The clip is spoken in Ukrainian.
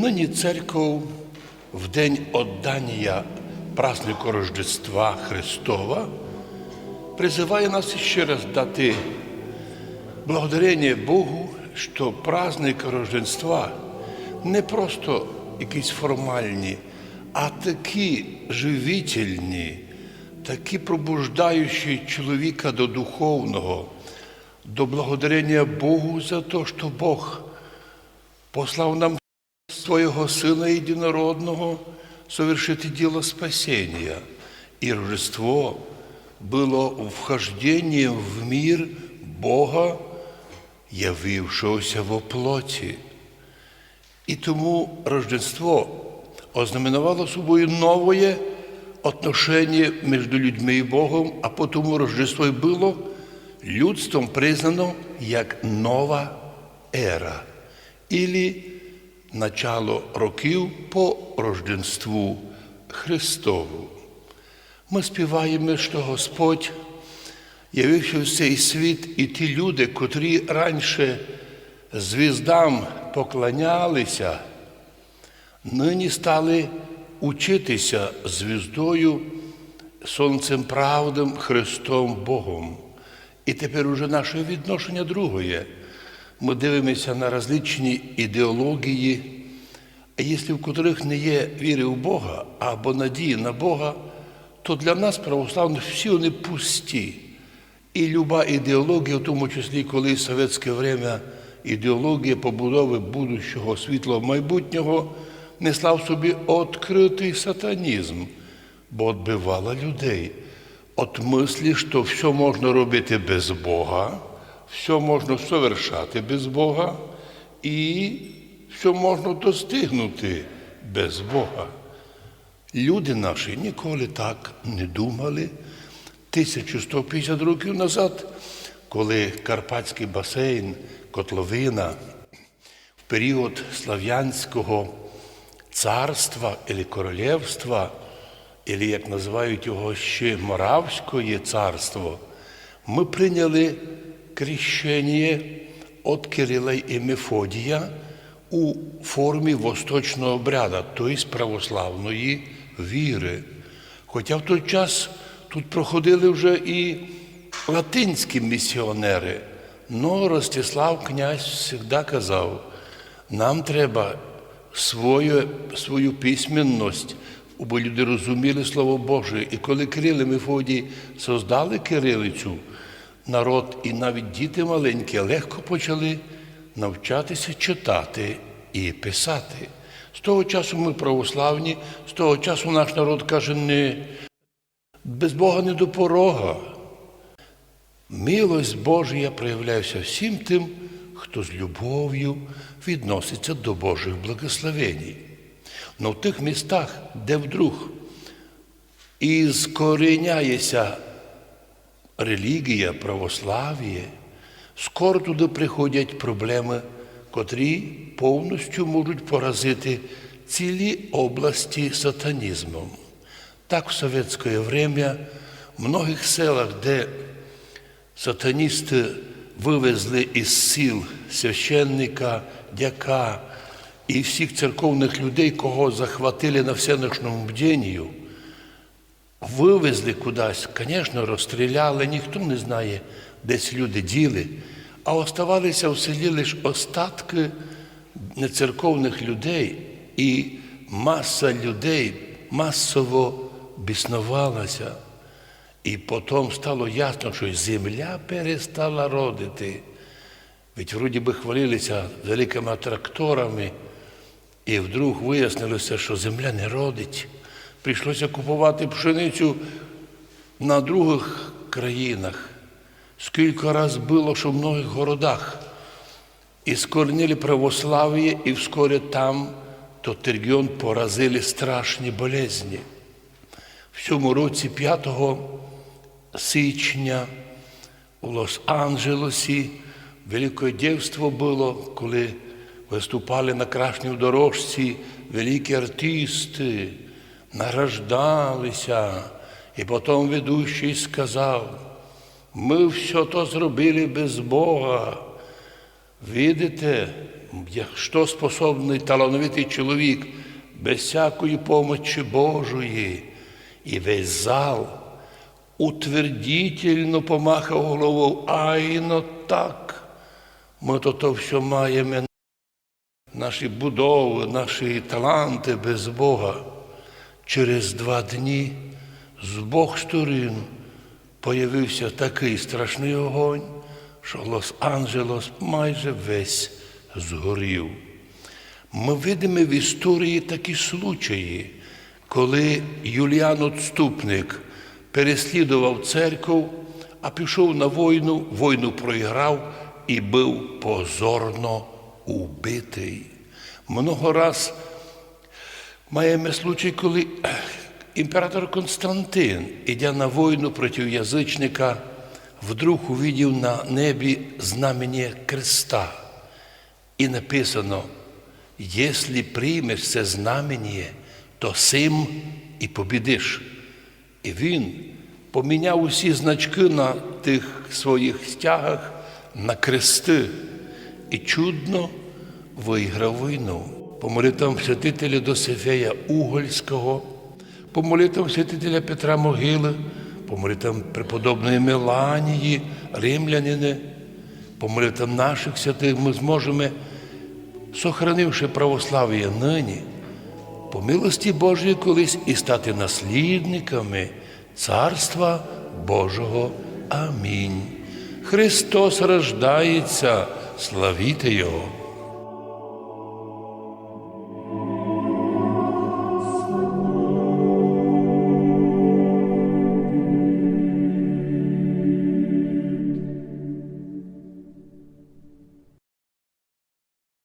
Нині церков в день отдання празднику Рождества Христова призиває нас ще раз дати благодарення Богу, що праздник Рождества не просто якісь формальні, а такі живительні, такі пробуждаючі чоловіка до духовного, до благодарення Богу за те, що Бог послав нам свого Сина Єдинородного совершити діло спасения. И Рождество было вхождением в мир Бога, явившегося во плоті. І тому Рождество ознаменувало собою нове отношення між людьми і Богом, а тому Рождество й було людством признано як нова ера, ілі начало років по Рожденству Христову. Ми співаємо, що Господь явився в цей світ, і ті люди, котрі раніше звіздам поклонялися, нині стали учитися звіздою, сонцем правдом, Христом Богом. І тепер уже наше відношення другое. Ми дивимося на различні ідеології, а якщо в котрих не є віри в Бога або надії на Бога, то для нас, православних, всі вони пусті. І люба ідеологія, в тому числі, коли в совєтське время ідеологія побудови будущого світлого майбутнього несла в собі відкритий сатанізм, бо відбивала людей. От мислі, що все можна робити без Бога, все можна совершати без Бога і все можна достигнути без Бога. Люди наші ніколи так не думали. 1150 років назад, коли Карпатський басейн, котловина в період Слав'янського царства або королівства, або, як називають його ще Моравське царство, ми прийняли крещення від Кирила і Мефодія у формі восточного обряду, тобто православної віри. Хоча в той час тут проходили вже і латинські місіонери. Но Ростислав князь завжди казав, нам треба свою, свою письменність, бо люди розуміли Слово Боже. І коли Кирил і Мефодій создали кирилицю, народ і навіть діти маленькі легко почали навчатися читати і писати. З того часу ми православні, з того часу наш народ каже, не, без Бога не до порога. Милость Божія проявляється всім тим, хто з любов'ю відноситься до Божих благословень. Но в тих містах, де вдруг і релігія, православ'я, скоро туди приходять проблеми, котрі повністю можуть поразити цілі області сатанізмом. Так в совєтське время в многих селах, де сатаністи вивезли із сіл священника, дяка і всіх церковних людей, кого захватили на всеночному бдінню, вивезли кудись, звісно, розстріляли, ніхто не знає, де ці люди діли, а оставалися в селі лише остатки нецерковних людей, і маса людей масово біснувалася. І потім стало ясно, що земля перестала родити. Ведь вроді би хвалилися великими тракторами, і вдруг вияснилося, що земля не родить. Прийшлося купувати пшеницю на других країнах. Скільки раз було, що в многих городах. І скорнили православ'я, і вскоре там тот регіон поразили страшні болезні. В цьому році 5 січня у Лос-Анджелесі велике дівство було, коли виступали на крашній дорожці великі артисти, награждалися, і потім ведучий сказав, ми все то зробили без Бога. Видите, що способний талановитий чоловік без всякої помочі Божої, і весь зал утвердительно помахав головою, айно так. Ми то то все маємо, наші будови, наші таланти без Бога. Через два дні з обох сторін появився такий страшний огонь, що Лос-Анджелес майже весь згорів. Ми видимо в історії такі случаї, коли Юліан Отступник переслідував церкву, а пішов на війну, війну проіграв і був позорно убитий. Много раз маємо случай, коли імператор Константин, ідя на війну проти язичника, вдруг увидів на небі знамення креста. І написано, якщо приймеш це знамення, то сим і побідиш. І він поміняв усі значки на тих своїх стягах на крести і чудно виграв війну. По молитвам святителя Досифея Угольського, по молитвам святителя Петра Могили, по молитвам преподобної Меланії, римлянини, по молитвам наших святих ми зможемо, сохранивши православ'я нині, по милості Божої колись і стати наслідниками Царства Божого. Амінь. Христос рождається, славіте Його!